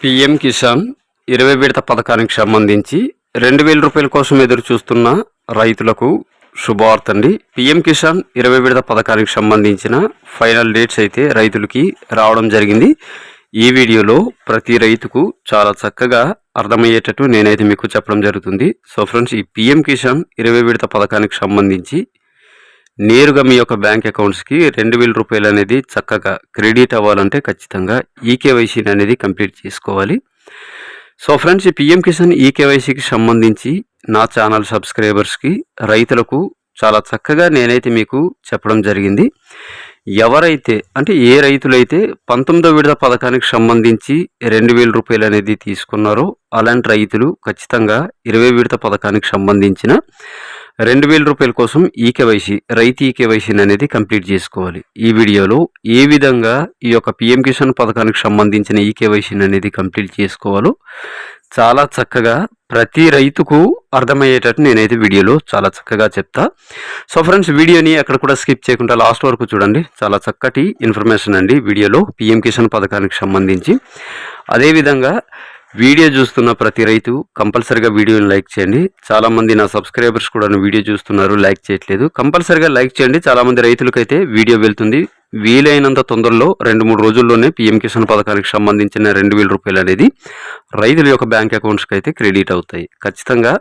PM Kisan ఇరవై విడత పథకానికి సంబంధించి రెండు వేల రూపాయల కోసం ఎదురు చూస్తున్న రైతులకు శుభవార్త అండి పిఎం కిసాన్ ఇరవై విడత పథకానికి సంబంధించిన ఫైనల్ డేట్స్ అయితే రైతులకి రావడం జరిగింది. ఈ వీడియోలో ప్రతి రైతుకు చాలా చక్కగా అర్థమయ్యేటట్టు నేనైతే మీకు చెప్పడం జరుగుతుంది. సో ఫ్రెండ్స్ ఈ పిఎం కిసాన్ ఇరవై విడత పథకానికి సంబంధించి నేరుగా మీ యొక్క బ్యాంక్ అకౌంట్స్కి రెండు వేల రూపాయలు అనేది చక్కగా క్రెడిట్ అవ్వాలంటే ఖచ్చితంగా ఈకేవైసీని అనేది కంప్లీట్ చేసుకోవాలి. సో ఫ్రెండ్స్ ఈ పిఎం కిసాన్ ఈకేవైసీకి సంబంధించి నా ఛానల్ సబ్స్క్రైబర్స్కి రైతులకు చాలా చక్కగా నేనైతే మీకు చెప్పడం జరిగింది. ఎవరైతే అంటే ఏ రైతులైతే పంతొమ్మిదో విడత పథకానికి సంబంధించి రెండు వేల రూపాయలు అనేది తీసుకున్నారో అలాంటి రైతులు ఖచ్చితంగా ఇరవై విడత పథకానికి సంబంధించిన రెండు వేల రూపాయల కోసం ఈకేవైసీ రైతు ఈకేవైసీ అనేది కంప్లీట్ చేసుకోవాలి. ఈ వీడియోలో ఏ విధంగా ఈ యొక్క పిఎం కిసాన్ పథకానికి సంబంధించిన ఈకేవైసీ అనేది కంప్లీట్ చేసుకోవాలో చాలా చక్కగా ప్రతి రైతుకు అర్థమయ్యేటట్టు నేనైతే వీడియోలో చాలా చక్కగా చెప్తా. సో ఫ్రెండ్స్ వీడియోని ఎక్కడ కూడా స్కిప్ చేయకుండా లాస్ట్ వరకు చూడండి. చాలా చక్కటి ఇన్ఫర్మేషన్ అండి వీడియోలో పిఎం కిసాన్ పథకానికి సంబంధించి. అదేవిధంగా వీడియో చూస్తున్న ప్రతి రైతు కంపల్సరిగా వీడియోని లైక్ చేయండి. చాలా మంది నా సబ్స్క్రైబర్స్ కూడా వీడియో చూస్తున్నారు లైక్ చేయట్లేదు. కంపల్సరిగా లైక్ చేయండి. చాలామంది రైతులకైతే వీడియో వెళ్తుంది. వీలైనంత తొందరలో రెండు మూడు రోజుల్లోనే పిఎం కిసాన్ పథకానికి సంబంధించిన రెండు వేల రూపాయలు అనేది రైతుల యొక్క బ్యాంక్ అకౌంట్స్కి అయితే క్రెడిట్ అవుతాయి. ఖచ్చితంగా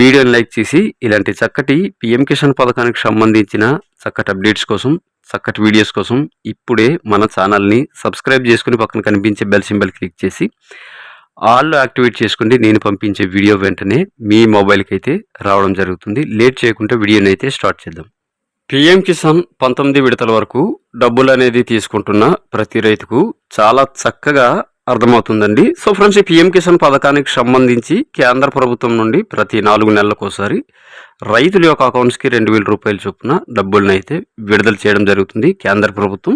వీడియోని లైక్ చేసి ఇలాంటి చక్కటి పిఎం కిసాన్ పథకానికి సంబంధించిన చక్కటి అప్డేట్స్ కోసం చక్కటి వీడియోస్ కోసం ఇప్పుడే మన ఛానల్ని సబ్స్క్రైబ్ చేసుకుని పక్కన కనిపించే బెల్ సింబల్ క్లిక్ చేసి ఆల్లో యాక్టివేట్ చేసుకుంటే నేను పంపించే వీడియో వెంటనే మీ మొబైల్కి అయితే రావడం జరుగుతుంది. లేట్ చేయకుండా వీడియోని అయితే స్టార్ట్ చేద్దాం. పిఎం కిసాన్ పంతొమ్మిది విడతల వరకు డబ్బులు అనేది తీసుకుంటున్న ప్రతి రైతుకు చాలా చక్కగా అర్థమవుతుందండి. సో ఫ్రెండ్స్ ఈ పిఎం కిసాన్ పథకానికి సంబంధించి కేంద్ర ప్రభుత్వం నుండి ప్రతి నాలుగు నెలలకోసారి రైతుల యొక్క అకౌంట్స్కి రెండు వేల రూపాయల చొప్పున డబ్బులను అయితే విడుదల చేయడం జరుగుతుంది కేంద్ర ప్రభుత్వం.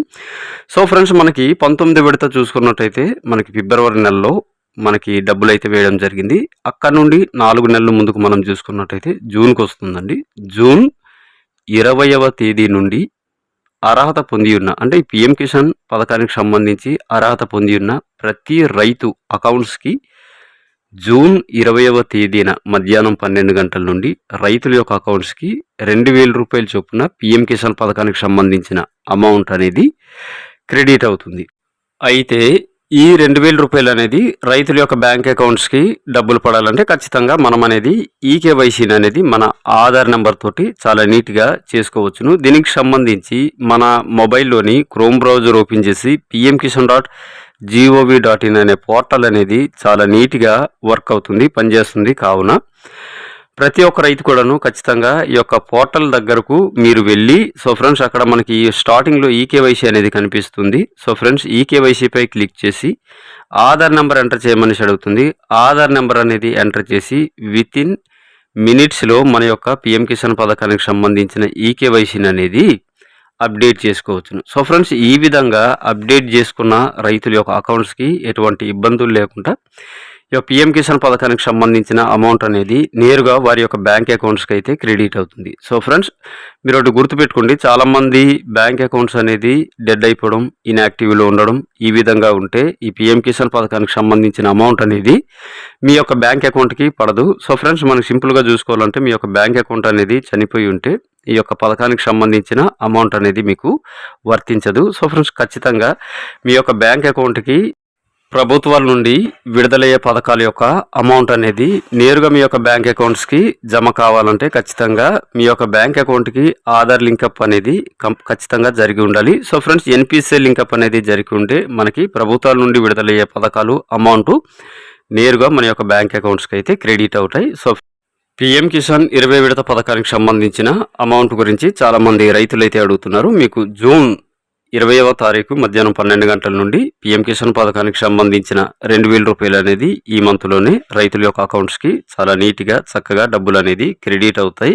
సో ఫ్రెండ్స్ మనకి పంతొమ్మిది విడత చూసుకున్నట్టయితే మనకి ఫిబ్రవరి నెలలో మనకి డబ్బులు అయితే వేయడం జరిగింది. అక్కడ నుండి నాలుగు నెలల ముందుకు మనం చూసుకున్నట్టయితే జూన్కి వస్తుందండి. జూన్ ఇరవయవ తేదీ నుండి అర్హత పొంది ఉన్న అంటే పిఎం కిసాన్ పథకానికి సంబంధించి అర్హత పొంది ఉన్న ప్రతి రైతు అకౌంట్స్కి జూన్ ఇరవైవ తేదీన మధ్యాహ్నం పన్నెండు గంటల నుండి రైతుల యొక్క అకౌంట్స్కి రెండు వేల రూపాయల చొప్పున పిఎం కిసాన్ పథకానికి సంబంధించిన అమౌంట్ అనేది క్రెడిట్ అవుతుంది. అయితే ఈ రెండు వేల రూపాయలు అనేది రైతుల యొక్క బ్యాంక్ అకౌంట్స్కి డబ్బులు పడాలంటే ఖచ్చితంగా మనం అనేది ఈకేవైసీని అనేది మన ఆధార్ నెంబర్ తోటి చాలా నీట్గా చేసుకోవచ్చును. దీనికి సంబంధించి మన మొబైల్లోని క్రోమ్ బ్రౌజర్ ఓపెన్ చేసి PM Kisan dot gov dot in అనే పోర్టల్ అనేది చాలా నీట్గా వర్క్ అవుతుంది పనిచేస్తుంది కావున. ప్రతి ఒక్క రైతు కూడాను ఖచ్చితంగా ఈ యొక్క పోర్టల్ దగ్గరకు మీరు వెళ్ళి సో ఫ్రెండ్స్ అక్కడ మనకి స్టార్టింగ్లో ఈకేవైసీ అనేది కనిపిస్తుంది. సో ఫ్రెండ్స్ ఈకేవైసీపై క్లిక్ చేసి ఆధార్ నెంబర్ ఎంటర్ చేయమని అడుగుతుంది. ఆధార్ నెంబర్ అనేది ఎంటర్ చేసి విత్ ఇన్ మినిట్స్లో మన యొక్క పిఎం కిసాన్ పథకానికి సంబంధించిన ఈకేవైసీని అనేది అప్డేట్ చేసుకోవచ్చును. సో ఫ్రెండ్స్ ఈ విధంగా అప్డేట్ చేసుకున్న రైతుల యొక్క అకౌంట్స్కి ఎటువంటి ఇబ్బందులు లేకుండా యొక్క పిఎం కిసాన్ పథకానికి సంబంధించిన అమౌంట్ అనేది నేరుగా వారి యొక్క బ్యాంక్ అకౌంట్స్కి అయితే క్రెడిట్ అవుతుంది. సో ఫ్రెండ్స్ మీరు ఒకటి గుర్తుపెట్టుకోండి చాలామంది బ్యాంక్ అకౌంట్స్ అనేది డెడ్ అయిపోవడం ఇన్యాక్టివ్లో ఉండడం ఈ విధంగా ఉంటే ఈ పిఎం కిసాన్ పథకానికి సంబంధించిన అమౌంట్ అనేది మీ యొక్క బ్యాంక్ అకౌంట్కి పడదు. సో ఫ్రెండ్స్ మనం సింపుల్గా చూసుకోవాలంటే మీ యొక్క బ్యాంక్ అకౌంట్ అనేది చనిపోయి ఉంటే ఈ యొక్క పథకానికి సంబంధించిన అమౌంట్ అనేది మీకు వర్తించదు. సో ఫ్రెండ్స్ ఖచ్చితంగా మీ యొక్క బ్యాంక్ అకౌంట్కి ప్రభుత్వాల నుండి విడుదలయ్యే పథకాల యొక్క అమౌంట్ అనేది నేరుగా మీ యొక్క బ్యాంక్ అకౌంట్స్కి జమ కావాలంటే ఖచ్చితంగా మీ యొక్క బ్యాంక్ అకౌంట్కి ఆధార్ లింకప్ అనేది ఖచ్చితంగా జరిగి ఉండాలి. సో ఫ్రెండ్స్ ఎన్పిసిఐ లింకప్ అనేది జరిగి ఉంటే మనకి ప్రభుత్వాల నుండి విడుదలయ్యే పథకాలు అమౌంట్ నేరుగా మన యొక్క బ్యాంక్ అకౌంట్స్కి అయితే క్రెడిట్ అవుతాయి. సో పిఎం కిసాన్ ఇరవై విడత పథకానికి సంబంధించిన అమౌంట్ గురించి చాలామంది రైతులైతే అడుగుతున్నారు. మీకు జూన్ ఇరవైవ తారీఖు మధ్యాహ్నం పన్నెండు గంటల నుండి పీఎం కిసాన్ పథకానికి సంబంధించిన రెండు వేల రూపాయలు అనేది ఈ మంత్లోనే రైతుల యొక్క అకౌంట్స్కి చాలా నీట్గా చక్కగా డబ్బులు అనేది క్రెడిట్ అవుతాయి.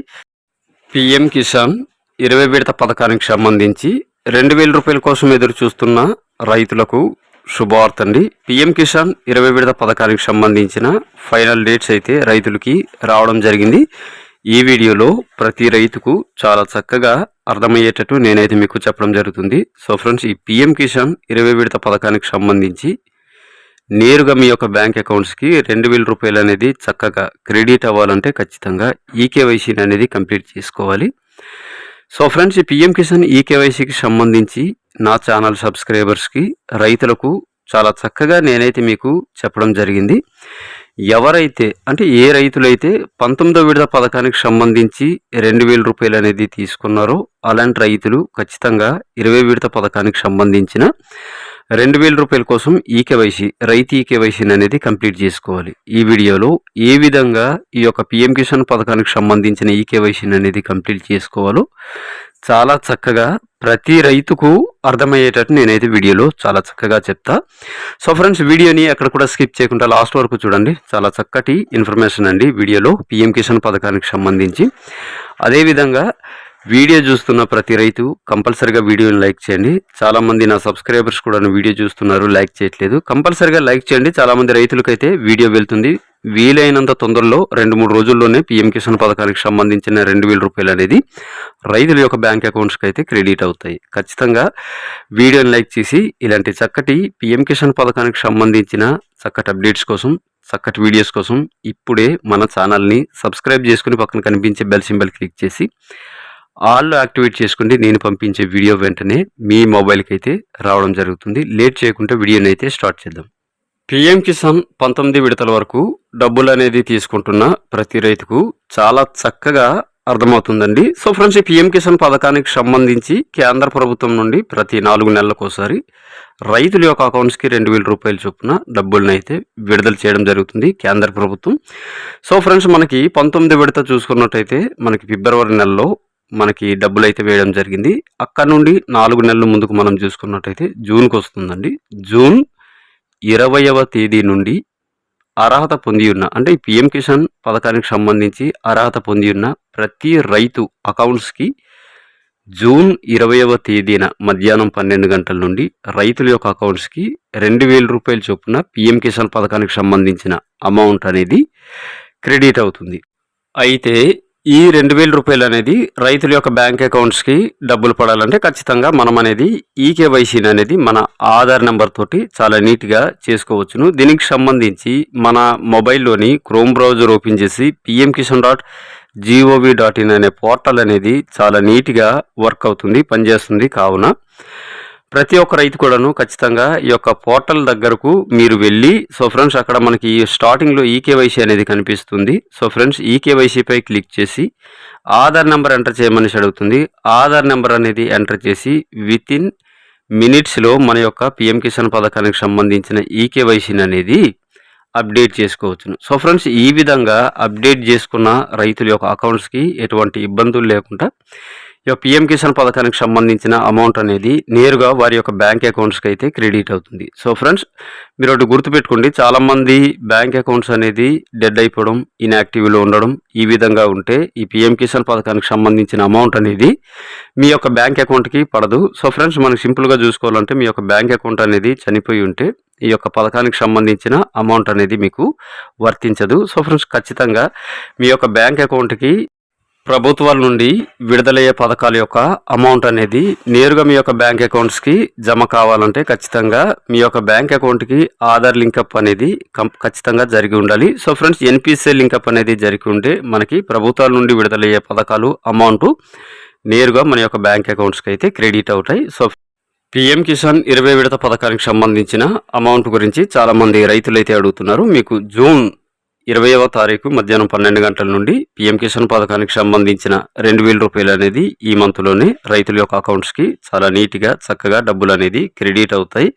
పిఎం కిసాన్ ఇరవై విడత పథకానికి సంబంధించి రెండు వేల రూపాయల కోసం ఎదురు చూస్తున్న రైతులకు శుభవార్త అండి పిఎం కిసాన్ ఇరవై విడత పథకానికి సంబంధించిన ఫైనల్ డేట్స్ అయితే రైతులకి రావడం జరిగింది. ఈ వీడియోలో ప్రతి రైతుకు చాలా చక్కగా అర్థమయ్యేటట్టు నేనైతే మీకు చెప్పడం జరుగుతుంది. సో ఫ్రెండ్స్ ఈ పిఎం కిసాన్ ఇరవై విడత పథకానికి సంబంధించి నేరుగా మీ యొక్క బ్యాంక్ అకౌంట్స్కి రెండు వేల రూపాయలు అనేది చక్కగా క్రెడిట్ అవ్వాలంటే ఖచ్చితంగా ఈకేవైసీని అనేది కంప్లీట్ చేసుకోవాలి. సో ఫ్రెండ్స్ ఈ పిఎం కిసాన్ ఈకేవైసీకి సంబంధించి నా ఛానల్ సబ్స్క్రైబర్స్కి రైతులకు చాలా చక్కగా నేనైతే మీకు చెప్పడం జరిగింది. ఎవరైతే అంటే ఏ రైతులైతే పంతొమ్మిదో విడత పథకానికి సంబంధించి రెండు వేల రూపాయలు అనేది తీసుకున్నారో అలాంటి రైతులు ఖచ్చితంగా ఇరవై విడత పథకానికి సంబంధించిన రెండు వేల రూపాయల కోసం ఈకేవైసీ రైతు ఈకేవైసీ అనేది కంప్లీట్ చేసుకోవాలి. ఈ వీడియోలో ఏ విధంగా ఈ యొక్క పిఎం కిసాన్ పథకానికి సంబంధించిన ఈకేవైసీ అనేది కంప్లీట్ చేసుకోవాలో చాలా చక్కగా ప్రతి రైతుకు అర్థమయ్యేటట్టు నేనైతే వీడియోలో చాలా చక్కగా చెప్తా. సో ఫ్రెండ్స్ వీడియోని ఎక్కడ కూడా స్కిప్ చేయకుండా లాస్ట్ వరకు చూడండి. చాలా చక్కటి ఇన్ఫర్మేషన్ అండి వీడియోలో పిఎం కిసాన్ పథకానికి సంబంధించి. అదేవిధంగా వీడియో చూస్తున్న ప్రతి రైతు కంపల్సరిగా వీడియోని లైక్ చేయండి. చాలామంది నా సబ్స్క్రైబర్స్ కూడా వీడియో చూస్తున్నారు లైక్ చేయట్లేదు. కంపల్సరిగా లైక్ చేయండి. చాలామంది రైతులకైతే వీడియో వెళ్తుంది. వీలైనంత తొందరలో రెండు మూడు రోజుల్లోనే పీఎం కిసాన్ పథకానికి సంబంధించిన రెండు వేల రూపాయలు అనేది రైతుల యొక్క బ్యాంక్ అకౌంట్స్కి అయితే క్రెడిట్ అవుతాయి. ఖచ్చితంగా వీడియోని లైక్ చేసి ఇలాంటి చక్కటి పిఎం కిసాన్ పథకానికి సంబంధించిన చక్కటి అప్డేట్స్ కోసం చక్కటి వీడియోస్ కోసం ఇప్పుడే మన ఛానల్ని సబ్స్క్రైబ్ చేసుకుని పక్కన కనిపించే బెల్ సింబల్ క్లిక్ చేసి ఆల్లో యాక్టివేట్ చేసుకుంటే నేను పంపించే వీడియో వెంటనే మీ మొబైల్కి అయితే రావడం జరుగుతుంది. లేట్ చేయకుండా వీడియోని అయితే స్టార్ట్ చేద్దాం. పిఎం కిసాన్ పంతొమ్మిది విడతల వరకు డబ్బులు అనేది తీసుకుంటున్న ప్రతి రైతుకు చాలా చక్కగా అర్థమవుతుందండి. సో ఫ్రెండ్స్ ఈ పిఎం కిసాన్ పథకానికి సంబంధించి కేంద్ర ప్రభుత్వం నుండి ప్రతి నాలుగు నెలలకోసారి రైతుల యొక్క అకౌంట్స్కి రెండు వేల రూపాయల చొప్పున డబ్బులను అయితే విడుదల చేయడం జరుగుతుంది కేంద్ర ప్రభుత్వం. సో ఫ్రెండ్స్ మనకి పంతొమ్మిది విడత చూసుకున్నట్టయితే మనకి ఫిబ్రవరి నెలలో మనకి డబ్బులు అయితే వేయడం జరిగింది. అక్కడ నుండి నాలుగు నెలల ముందుకు మనం చూసుకున్నట్టయితే జూన్కి వస్తుందండి జూన్ ఇరవయవ తేదీ నుండి అర్హత పొంది ఉన్న అంటే ఈ పిఎం కిసాన్ పథకానికి సంబంధించి అర్హత పొంది ఉన్న ప్రతి రైతు అకౌంట్స్కి జూన్ ఇరవైవ తేదీన మధ్యాహ్నం పన్నెండు గంటల నుండి రైతుల యొక్క అకౌంట్స్కి రెండు వేల రూపాయల చొప్పున పిఎం కిసాన్ పథకానికి సంబంధించిన అమౌంట్ అనేది క్రెడిట్ అవుతుంది. అయితే ఈ రెండు వేల రూపాయలు అనేది రైతుల యొక్క బ్యాంక్ అకౌంట్స్కి డబ్బులు పడాలంటే ఖచ్చితంగా మనం అనేది ఈకేవైసీని అనేది మన ఆధార్ నెంబర్ తోటి చాలా నీట్గా చేసుకోవచ్చును. దీనికి సంబంధించి మన మొబైల్లోని క్రోమ్ బ్రౌజర్ ఓపెన్ చేసి PM Kishan dot gov dot in అనే పోర్టల్ అనేది చాలా నీట్గా వర్క్ అవుతుంది పనిచేస్తుంది కావున. ప్రతి ఒక్క రైతు కూడాను ఖచ్చితంగా ఈ యొక్క పోర్టల్ దగ్గరకు మీరు వెళ్ళి సో ఫ్రెండ్స్ అక్కడ మనకి స్టార్టింగ్లో ఈకేవైసీ అనేది కనిపిస్తుంది. సో ఫ్రెండ్స్ ఈకేవైసీపై క్లిక్ చేసి ఆధార్ నెంబర్ ఎంటర్ చేయమని అడుగుతుంది. ఆధార్ నెంబర్ అనేది ఎంటర్ చేసి విత్ ఇన్ మినిట్స్లో మన యొక్క పిఎం కిసాన్ పథకానికి సంబంధించిన ఈకేవైసీని అనేది అప్డేట్ చేసుకోవచ్చును. సో ఫ్రెండ్స్ ఈ విధంగా అప్డేట్ చేసుకున్న రైతుల యొక్క అకౌంట్స్కి ఎటువంటి ఇబ్బందులు లేకుండా యొక్క పిఎం కిసాన్ పథకానికి సంబంధించిన అమౌంట్ అనేది నేరుగా వారి యొక్క బ్యాంక్ అకౌంట్స్కి అయితే క్రెడిట్ అవుతుంది. సో ఫ్రెండ్స్ మీరు ఒకటి గుర్తుపెట్టుకోండి చాలామంది బ్యాంక్ అకౌంట్స్ అనేది డెడ్ అయిపోవడం ఇన్యాక్టివ్లో ఉండడం ఈ విధంగా ఉంటే ఈ పిఎం కిసాన్ పథకానికి సంబంధించిన అమౌంట్ అనేది మీ యొక్క బ్యాంక్ అకౌంట్కి పడదు. సో ఫ్రెండ్స్ మనం సింపుల్గా చూసుకోవాలంటే మీ యొక్క బ్యాంక్ అకౌంట్ అనేది చనిపోయి ఉంటే ఈ యొక్క పథకానికి సంబంధించిన అమౌంట్ అనేది మీకు వర్తించదు. సో ఫ్రెండ్స్ ఖచ్చితంగా మీ యొక్క బ్యాంక్ అకౌంట్కి ప్రభుత్వాల నుండి విడుదలయ్యే పథకాల యొక్క అమౌంట్ అనేది నేరుగా మీ యొక్క బ్యాంక్ అకౌంట్స్కి జమ కావాలంటే ఖచ్చితంగా మీ యొక్క బ్యాంక్ అకౌంట్కి ఆధార్ లింకప్ అనేది కం- ఖచ్చితంగా జరిగి ఉండాలి. సో ఫ్రెండ్స్ ఎన్పిసిఐ లింకప్ అనేది జరిగి ఉంటే మనకి ప్రభుత్వాల నుండి విడుదలయ్యే పథకాలు అమౌంట్ నేరుగా మన యొక్క బ్యాంక్ అకౌంట్స్కి అయితే క్రెడిట్ అవుతాయి. సో పిఎం కిసాన్ ఇరవై విడత పథకానికి సంబంధించిన అమౌంట్ గురించి చాలామంది రైతులైతే అడుగుతున్నారు. మీకు జూన్ ఇరవైవ తారీఖు మధ్యాహ్నం పన్నెండు గంటల నుండి పిఎం కిసాన్ పథకానికి సంబంధించిన రెండు వేల రూపాయలు అనేది ఈ మంత్లోనే రైతుల యొక్క అకౌంట్స్కి చాలా నీట్గా చక్కగా డబ్బులు అనేది క్రెడిట్ అవుతాయి.